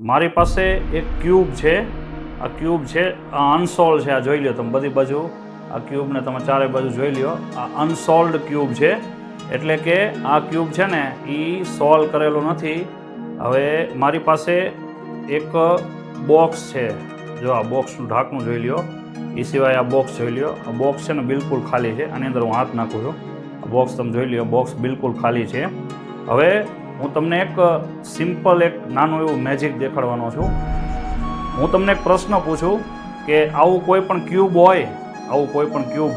મારી પાસે એક ક્યુબ છે. આ ક્યુબ છે, આ અનસોલ્વ છે, આ જોઈ લ્યો તમે બધી બાજુ. આ ક્યુબને તમે ચારે બાજુ જોઈ લો આ અનસોલ્વડ ક્યુબ છે. એટલે કે આ ક્યુબ છે ને એ સોલ્વ કરેલો નથી. હવે મારી પાસે એક બોક્સ છે. જો આ બોક્સનું ઢાંકણું જોઈ લો એ સિવાય આ બોક્સ જોઈ લો આ બોક્સ છે ને બિલકુલ ખાલી છે. આની અંદર હું હાથ નાખું છું. આ બોક્સ તમે જોઈ લો બોક્સ બિલકુલ ખાલી છે. હવે હું તમને એક સિમ્પલ એક નાનું એવું મેજિક દેખાડવાનો છું. હું તમને એક પ્રશ્ન પૂછું કે આવું કોઈ પણ ક્યુબ હોય, આવું કોઈ પણ ક્યુબ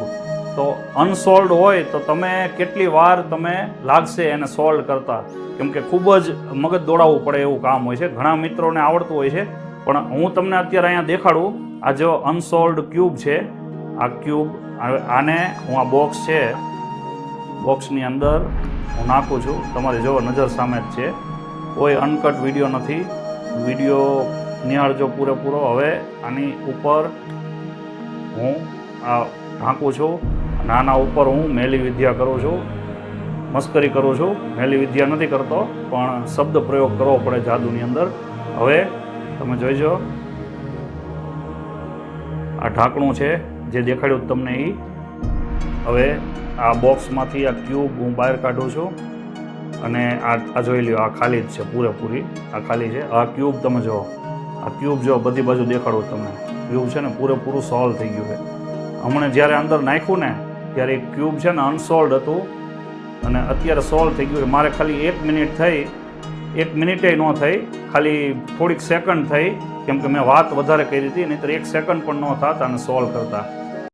તો અનસોલ્ડ હોય તો તમે કેટલી વાર તમે લાગશે એને સોલ્વ કરતા? કેમ કે ખૂબ જ મગજ દોડાવવું પડે એવું કામ હોય છે. ઘણા મિત્રોને આવડતું હોય છે. પણ હું તમને અત્યારે અહીંયા દેખાડું. આ જો અનસોલ્ડ ક્યુબ છે, આ ક્યુબ આને હું આ બોક્સ છે બોક્સની અંદર હું નાખું છું. તમારી જો નજર સામે જ છે. કોઈ અનકટ વીડિયો નથી. વીડિયો નિહાળજો પૂરેપૂરો. હવે આની ઉપર હું આ ઢાંકું છું. અને આના ઉપર હું મેલી વિદ્યા કરું છું. મસ્કરી કરું છું. મેલી વિદ્યા નથી કરતો, પણ શબ્દ પ્રયોગ કરવો પડે જાદુની અંદર. હવે તમે જોઈજો આ ઢાંકણું છે, જે દેખાડ્યું તમને એ હવે આ બોક્સમાંથી આ ક્યુબ હું બહાર કાઢું છું અને આ જોઈ લ્યો, આ ખાલી જ છે, પૂરેપૂરી. આ ખાલી છે. આ ક્યુબ તમે જુઓ. આ ક્યુબ જો બધી બાજુ દેખાડું તમને. ક્યુબ છે ને પૂરેપૂરું સોલ્વ થઈ ગયું છે. હમણાં જ્યારે અંદર નાખ્યું ને, ત્યારે એ ક્યુબ છે ને અનસોલ્ડ હતું અને અત્યારે સોલ્વ થઈ ગયું મારે ખાલી એક મિનિટ થઈ, એક મિનિટે ન થઈ, ખાલી થોડીક સેકન્ડ થઈ, કેમ કે મેં વાત વધારે કરી હતી નહીં તો એક સેકન્ડ પણ ન થતા અને સોલ્વ કરતા.